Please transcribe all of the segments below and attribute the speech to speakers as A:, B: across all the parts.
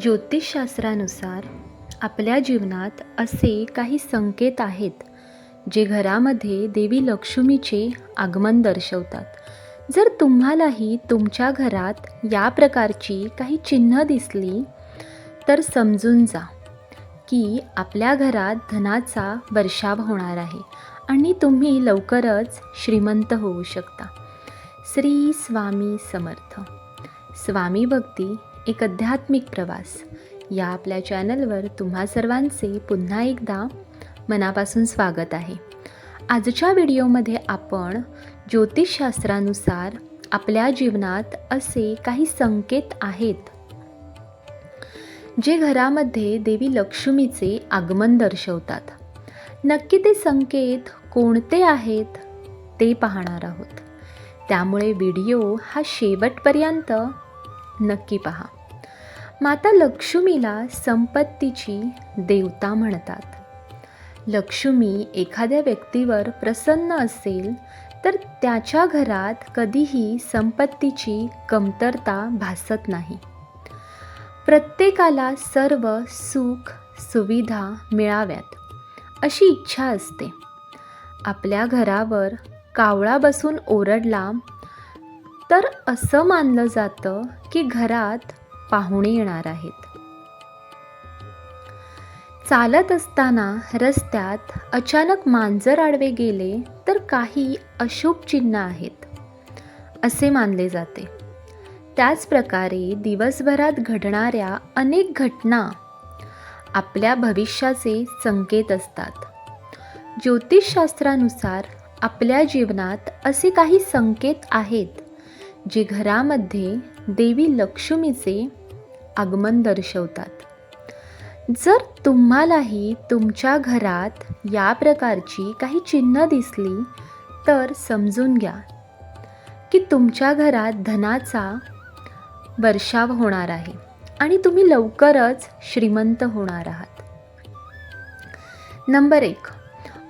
A: ज्योतिषशास्त्रानुसार आपल्या जीवनात असे काही संकेत आहेत जे घरामध्ये देवी लक्ष्मीचे आगमन दर्शवतात. जर तुम्हालाही तुमच्या घरात या प्रकारची काही चिन्ह दिसली तर समजून जा की आपल्या घरात धनाचा वर्षाव होणार आहे आणि तुम्ही लवकरच श्रीमंत होऊ शकता. श्री स्वामी समर्थ. स्वामी भक्ती एक आध्यात्मिक प्रवास. या आपल्या चॅनलवर तुम्हा सर्वांचे पुन्हा एकदा मनापासून स्वागत आहे. आजच्या व्हिडिओमध्ये आपण ज्योतिषशास्त्रानुसार आपल्या जीवनात असे काही संकेत आहेत. जे घरामध्ये देवी लक्ष्मीचे आगमन दर्शवतात. नक्की ते संकेत कोणते आहेत ते पाहणार आहोत. त्यामुळे व्हिडिओ हा शेवटपर्यंत नक्की पहा. माता लक्ष्मीला संपत्तीची देवता म्हणतात. लक्ष्मी एखाद्या व्यक्तीवर प्रसन्न असेल तर त्याच्या घरात कधीही संपत्तीची कमतरता भासत नाही. प्रत्येकाला सर्व सुख सुविधा मिळाव्यात अशी इच्छा असते. आपल्या घरावर कावळा बसून ओरडला तर असं मानलं जातं की घरात पाहुणे येणार आहेत. चालत असताना रस्त्यात अचानक मांजर आडवे गेले तर काही अशुभ चिन्ह आहेत असे मानले जाते. त्याचप्रकारे दिवसभरात घडणाऱ्या अनेक घटना आपल्या भविष्याचे संकेत असतात. ज्योतिषशास्त्रानुसार आपल्या जीवनात असे काही संकेत आहेत जे घरामध्ये देवी लक्ष्मीचे आगमन दर्शवतात. जर तुम्हालाही तुमच्या घरात या प्रकारची काही चिन्ह दिसली तर समजून घ्या की तुमच्या घरात धनाचा वर्षाव होणार आहे आणि तुम्ही लवकरच श्रीमंत होणार आहात. नंबर एक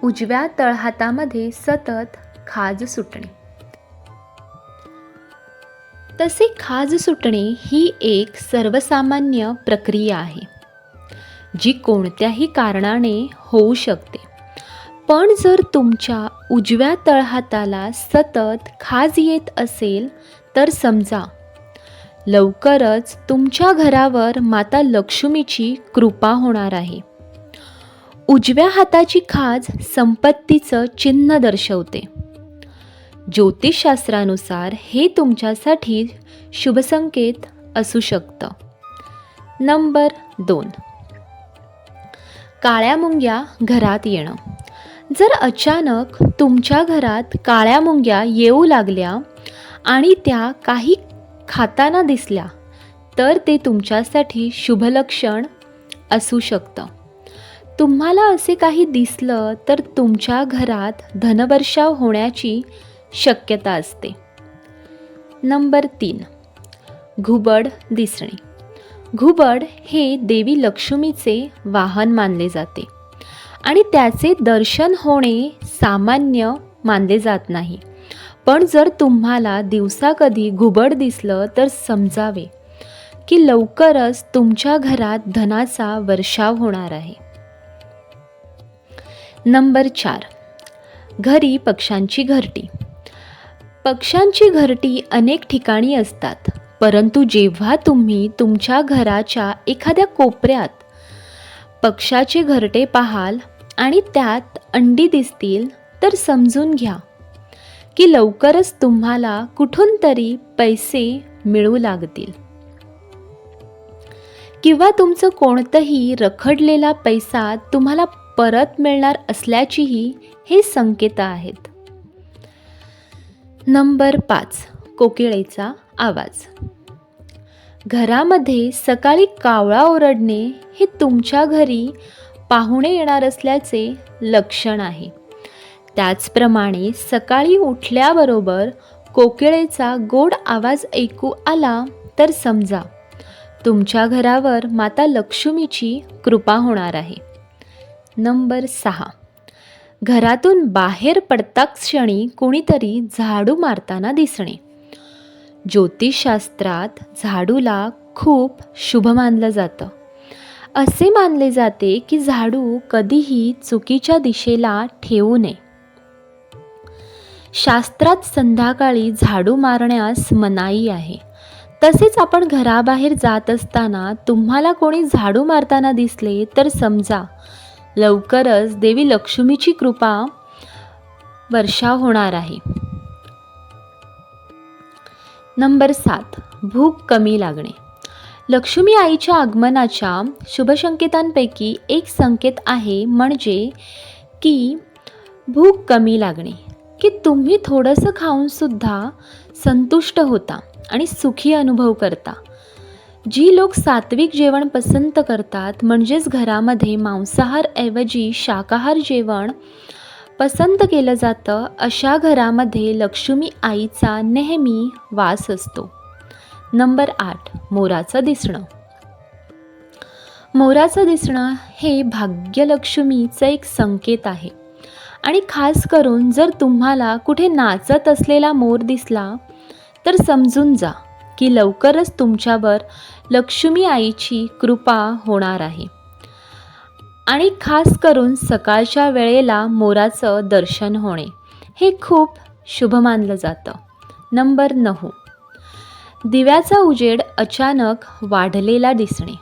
A: उजव्या तळहातामध्ये सतत खाज सुटणे. तसे खाज सुटणे ही एक सर्वसामान्य प्रक्रिया आहे जी कोणत्याही कारणाने होऊ शकते. पण जर तुमच्या उजव्या तळहाताला सतत खाज येत असेल तर समजा लवकरच तुमच्या घरावर माता लक्ष्मीची कृपा होणार आहे. उजव्या हाताची खाज संपत्तीचं चिन्ह दर्शवते. ज्योतिषशास्त्रानुसार हे तुमच्यासाठी शुभसंकेत असू शकतं. नंबर दोन. काळ्या मुंग्या घरात येणं. जर अचानक तुमच्या घरात काळ्या मुंग्या येऊ लागल्या आणि त्या काही खाताना दिसल्या तर ते तुमच्यासाठी शुभलक्षण असू शकतं. तुम्हाला असे काही दिसलं तर तुमच्या घरात धनवर्षाव होण्याची शक्यता असते. नंबर तीन. घुबड दिसणे. घुबड हे देवी लक्ष्मीचे वाहन मानले जाते आणि त्याचे दर्शन होणे सामान्य मानले जात नाही. पण जर तुम्हाला दिवसा कधी घुबड दिसलं तर समजावे की लवकरच तुमच्या घरात धनाचा वर्षाव होणार आहे. नंबर चार. घरी पक्ष्यांची घरटी. पक्ष्यांची घरटी अनेक ठिकाणी असतात. परंतु जेव्हा तुम्ही तुमच्या घराच्या एखाद्या कोपऱ्यात पक्षाचे घरटे पाहाल आणि त्यात अंडी दिसतील तर समजून घ्या की लवकरच तुम्हाला कुठून तरी पैसे मिळू लागतील. किंवा तुमचं कोणतंही रखडलेला पैसा तुम्हाला परत मिळणार असल्याचीही हे संकेत आहेत. नंबर पाच कोकिळेचा आवाज. घरामध्ये सकाळी कावळा ओरडणे हे तुमच्या घरी पाहुणे येणार असल्याचे लक्षण आहे. त्याचप्रमाणे सकाळी उठल्याबरोबर कोकिळेचा गोड आवाज ऐकू आला तर समजा तुमच्या घरावर माता लक्ष्मीची कृपा होणार आहे. नंबर सहा घरातून बाहेर पडताच क्षणी कुणीतरी झाडू मारताना दिसणे. ज्योतिषशास्त्रात झाडूला खूप शुभ मानलं जातं. असे मानले जाते की झाडू कधीही चुकीच्या दिशेला ठेवू नये. शास्त्रात संध्याकाळी झाडू मारण्यास मनाई आहे. तसेच आपण घराबाहेर जात असताना तुम्हाला कोणी झाडू मारताना दिसले तर समजा लवकरच देवी लक्ष्मीची कृपा वर्षा होणार आहे. नंबर सात भूक कमी लागणे. लक्ष्मी आईच्या आगमनाच्या शुभसंकेतांपैकी एक संकेत आहे म्हणजे की भूक कमी लागणे. की तुम्ही थोडंसं खाऊनसुद्धा संतुष्ट होता आणि सुखी अनुभव करता. जी लोक सात्विक जेवण पसंत करतात म्हणजेच घरामध्ये मांसाहारऐवजी शाकाहार जेवण पसंत केलं जातं अशा घरामध्ये लक्ष्मी आईचा नेहमी वास असतो. नंबर आठ मोराचं दिसणं. मोराचं दिसणं हे भाग्यलक्ष्मीचं एक संकेत आहे. आणि खास करून जर तुम्हाला कुठे नाचत असलेला मोर दिसला तर समजून जा. की लवकरच तुमच्यावर लक्ष्मी आईची कृपा होणार आहे. आणि खास करून सकाळच्या वेळेला मोराचं दर्शन होणे हे खूप शुभ मानलं जातं. नंबर नऊ. दिव्याचा उजेड अचानक वाढलेला दिसणे.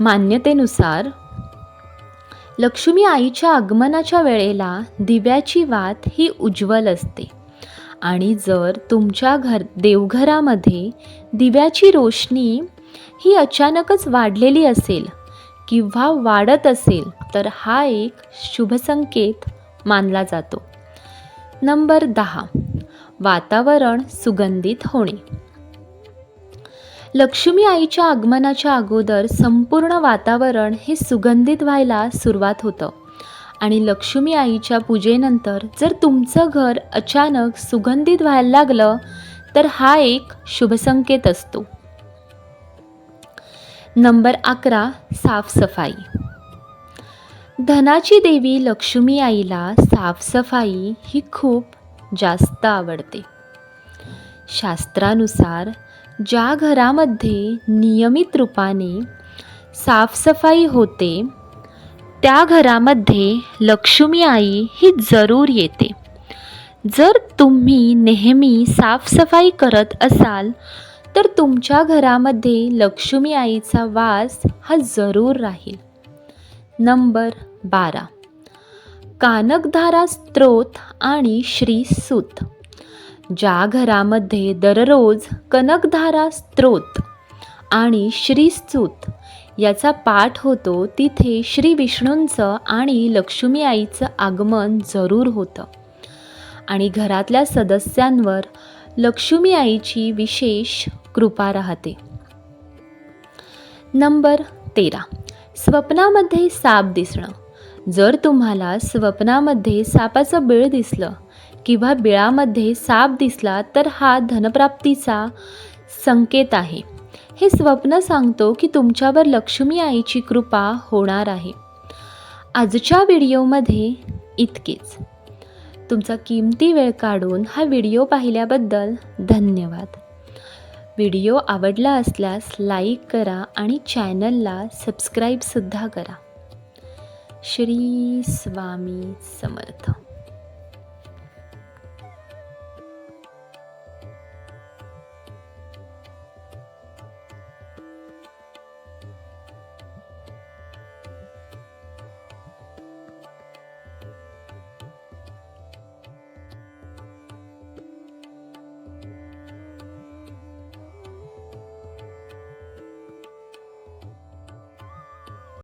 A: मान्यतेनुसार लक्ष्मी आईच्या आगमनाच्या वेळेला दिव्याची वात ही उज्ज्वल असते. आणि जर तुमच्या घर देवघरामध्ये दिव्याची रोशनी ही अचानकच वाढलेली असेल किंवा वाढत असेल तर हा एक शुभसंकेत मानला जातो. नंबर दहा. वातावरण सुगंधित होणे. लक्ष्मी आईच्या आगमनाच्या अगोदर संपूर्ण वातावरण हे सुगंधित व्हायला सुरुवात होतं. आणि लक्ष्मी आईच्या पूजेनंतर जर तुमचं घर अचानक सुगंधित व्हायला लागलं तर हा एक शुभसंकेत असतो. नंबर अकरा साफसफाई. धनाची देवी लक्ष्मी आईला साफसफाई ही खूप जास्त आवडते. शास्त्रानुसार ज्या घरामध्ये नियमित रूपाने साफसफाई होते त्या घरामध्ये लक्ष्मी आई ही जरूर येते. जर तुम्ही नेहमी साफसफाई करत असाल तर तुमच्या घरामध्ये लक्ष्मी आईचा वास हा जरूर राहील. नंबर बारा. कानकधारा स्त्रोत आणि श्रीसूत ज्या घरामध्ये दररोज कनकधारा स्त्रोत आणि श्रीसूत याचा पाठ होतो तिथे श्री विष्णूंचं आणि लक्ष्मी आईचं आगमन जरूर होतं. आणि घरातल्या सदस्यांवर लक्ष्मी आईची विशेष कृपा राहते. नंबर तेरा. स्वप्नामध्ये साप दिसणं. जर तुम्हाला स्वप्नामध्ये सापाचं बिळ दिसलं किंवा बिळामध्ये साप दिसला तर हा धनप्राप्तीचा संकेत आहे. हे स्वप्न सांगतो की तुमच्यावर लक्ष्मी आईची कृपा होणार आहे. आजच्या व्हिडिओमध्ये इतकेच. तुमचा किमती वेळ काढून हा व्हिडिओ पाहिल्याबद्दल धन्यवाद. व्हिडिओ आवडला असल्यास लाईक करा आणि चॅनलला सबस्क्राईबसुद्धा करा. श्री स्वामी समर्थ.